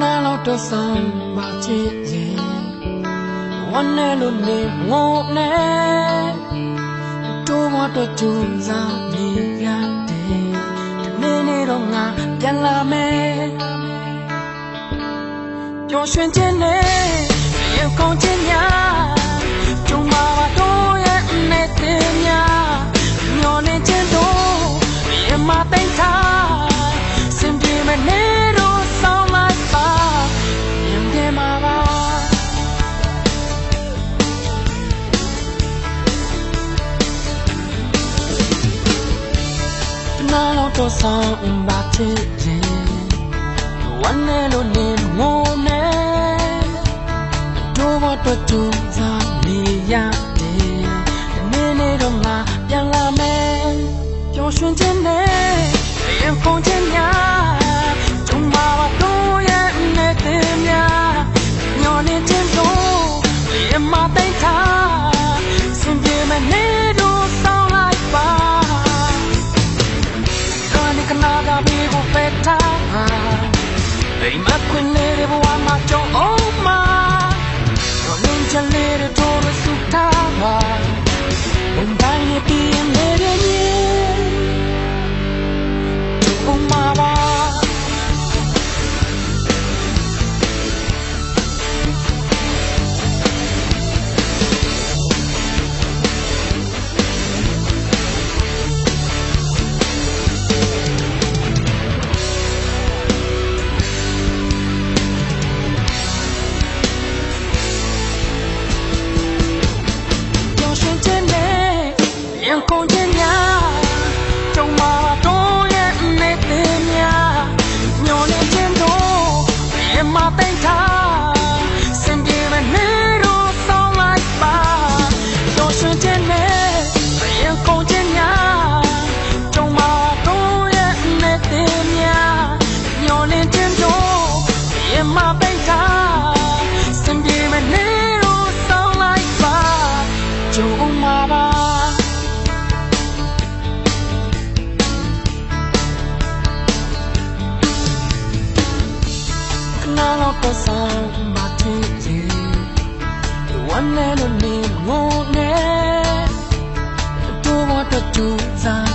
နာလောက်တော့ဆမ်းမချစ်ရင်ဝမ်းနဲ့လို့နေငုံနဲ့တို့မတော့ကျုံစားနေရတယ်ဒီနေ့နေ့တော့ငါပြန်လာမယ်ပျော်ရွှင်ခြင်းနဲ့ရုပ်ကောင်းခြင်းများとさんばててわねろねもねどうもととざみや今 queen ရင်ခုန်ခြင်းများကြုံမှာတော့ရဲ့အမေသေးများညောင်းနေခြင်းတို့ရင်မသိမ်းထား up the sun mà thi thi the one and only ngô nét tôi muốn tập trung ra